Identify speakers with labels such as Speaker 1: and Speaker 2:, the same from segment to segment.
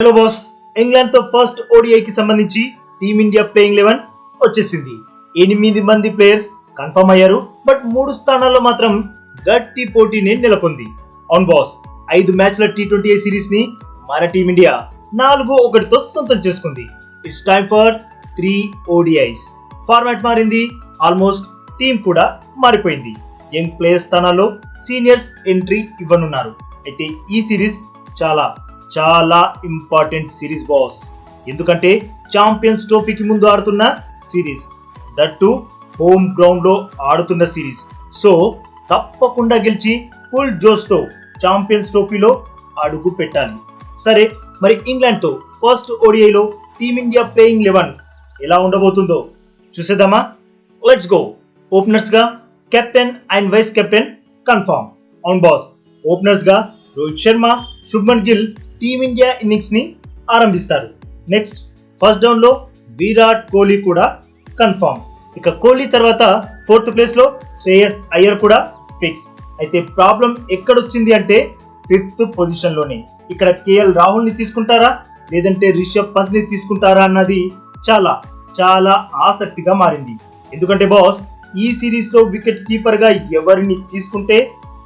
Speaker 1: Hello boss ఇంగ్లాండ్తో first ఓడిఐకి సంబంధించి టీమిండియా ప్లేయింగ్ లెవెన్ వచ్చేసింది. ఎనిమిది మంది ప్లేయర్స్ కన్ఫర్మ్ అయ్యారు. బట్ మూడు స్థానాల్లో మాత్రం గట్టి పోటీనే నెలకొంది. అవును బాస్ ఐదు మ్యాచ్ల టీ ట్వంటీ సిరీస్ని మన టీమిండియా నాలుగు ఒకటితో సొంతం చేసుకుంది. It's time for three ODIs format మారింది. ఆల్మోస్ట్ టీం కూడా మారిపోయింది. యంగ్ ప్లేయర్ స్థానాల్లో సీనియర్స్ ఎంట్రీ ఇవ్వనున్నారు. అయితే ఈ సిరీస్ చాలా చాలా ఇంపార్టెంట్ సిరీస్ బాస్ ఎందుకంటే ఛాంపియన్స్ ట్రోఫీకి ముందు ఆడుతున్న సిరీస్ దట్టు హోమ్ గ్రౌండ్లో ఆడుతున్న సిరీస్ సో తప్పకుండా గెలిచి ఫుల్ జోస్తో చాంపియన్స్ ఛాంపియన్స్ ట్రోఫీలో అడుగు పెట్టాలి. సరే మరి ఇంగ్లాండ్తో ఫస్ట్ ఓడిఐలో టీమిండియా ప్లేయింగ్ లెవెన్ ఎలా ఉండబోతుందో చూసేద్దామా? Let's go ఓపెనర్స్గా captain and vice captain confirm అవును బాస్ ఓపెనర్స్గా రోహిత్ శర్మ శుభ్మన్ గిల్ టీమిండియా ఇన్నింగ్స్ని ఆరంభిస్తారు. నెక్స్ట్ ఫస్ట్ డౌన్లో విరాట్ కోహ్లీ కూడా కన్ఫర్మ్ ఇక కోహ్లీ తర్వాత ఫోర్త్ ప్లేస్లో శ్రేయస్ అయ్యర్ కూడా ఫిక్స్. అయితే ప్రాబ్లం ఎక్కడొచ్చింది అంటే ఫిఫ్త్ పొజిషన్లోనే ఇక్కడ కేఎల్ రాహుల్ని తీసుకుంటారా? లేదంటే రిషబ్ పంత్ని తీసుకుంటారా అన్నది చాలా చాలా ఆసక్తిగా మారింది. ఎందుకంటే బాస్ ఈ సిరీస్లో వికెట్ కీపర్గా ఎవరిని తీసుకుంటే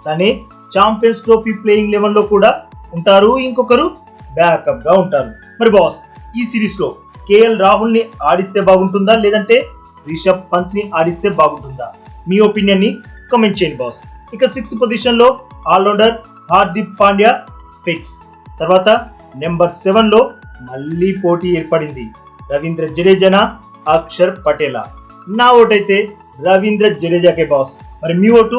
Speaker 1: తనే ఛాంపియన్స్ ట్రోఫీ ప్లేయింగ్ లెవెన్లో కూడా ఉంటారు ఇంకొకరు బ్యాకప్గా ఉంటారు. మరి బాస్ ఈ సిరీస్లో కేఎల్ రాహుల్ని ఆడిస్తే బాగుంటుందా? లేదంటే రిషబ్ పంత్ని ఆడిస్తే బాగుంటుందా? మీ ఒపీనియన్ని కమెంట్ చేయండి బాస్ ఇక సిక్స్త్ పొజిషన్లో all rounder Hardik Pandya fix తర్వాత నెంబర్ సెవెన్లో మళ్ళీ పోటీ ఏర్పడింది. రవీంద్ర జడేజానా? అక్షర్ పటేలా. నా ఓటైతే రవీంద్ర జడేజాకే బాస్ మరి మీ ఓటు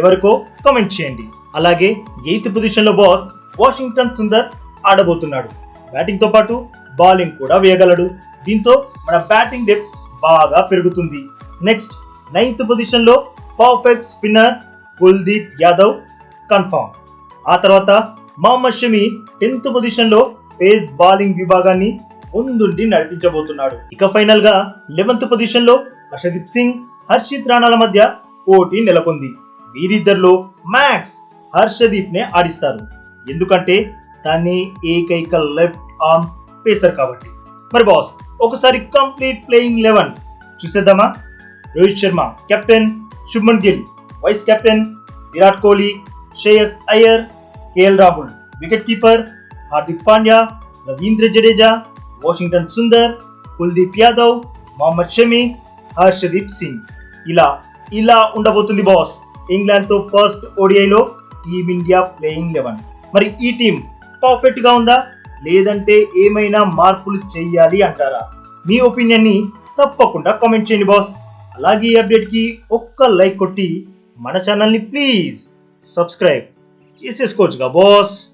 Speaker 1: ఎవరికో కమెంట్ చేయండి. అలాగే ఎయిత్ పొజిషన్లో బాస్ వాషింగ్టన్ సుందర్ ఆడబోతున్నాడు. బ్యాటింగ్తో పాటు బౌలింగ్ కూడా వేయగలడు. దీంతో మన బ్యాటింగ్ డెప్త్ బాగా పెరుగుతుంది. నెక్స్ట్ నైన్త్ పొజిషన్లో perfect spinner Kuldeep Yadav confirm ఆ తర్వాత మహమ్మద్ షమి టెన్త్ పొజిషన్లో పేస్ బౌలింగ్ విభాగాన్ని ముందుండి నడిపించబోతున్నాడు. ఇక ఫైనల్గా లెవెన్త్ పొజిషన్లో హర్షదీప్ సింగ్ హర్షిత్ రాణాల మధ్య పోటీ నెలకొంది. వీరిద్దరిలో మ్యాక్స్ హర్షదీప్ నే ఆడిస్తారు. ఎందుకంటే తనే ఏకైక లెఫ్ట్ ఆర్మ్ పేసర్ కాబట్టి. మరి బాస్ ఒకసారి కంప్లీట్ ప్లేయింగ్ లెవెన్ చూసేద్దామా? Rohit Sharma captain Shubman Gill vice captain Virat Kohli Shreyas Iyer KL Rahul wicket keeper Hardik Pandya Ravindra Jadeja Washington Sundar Kuldeep Yadav Mohammed Shami Harshdeep Singh. ఇలా ఇలా ఉండబోతుంది boss ఇంగ్లాండ్తో first ఓడిఐలో team India playing eleven మరి ఈ team పర్ఫెక్ట్గా ఉందా? లేదంటే ఏమైనా మార్పులు చెయ్యాలి అంటారా? మీ ఒపీనియన్ని తప్పకుండా కామెంట్ చేయండి బాస్. అలాగే ఈ అప్డేట్కి ఒక్క లైక్ కొట్టి మన ఛానల్ని ప్లీజ్ సబ్స్క్రైబ్ చేసేసుకోవచ్చుగా బాస్.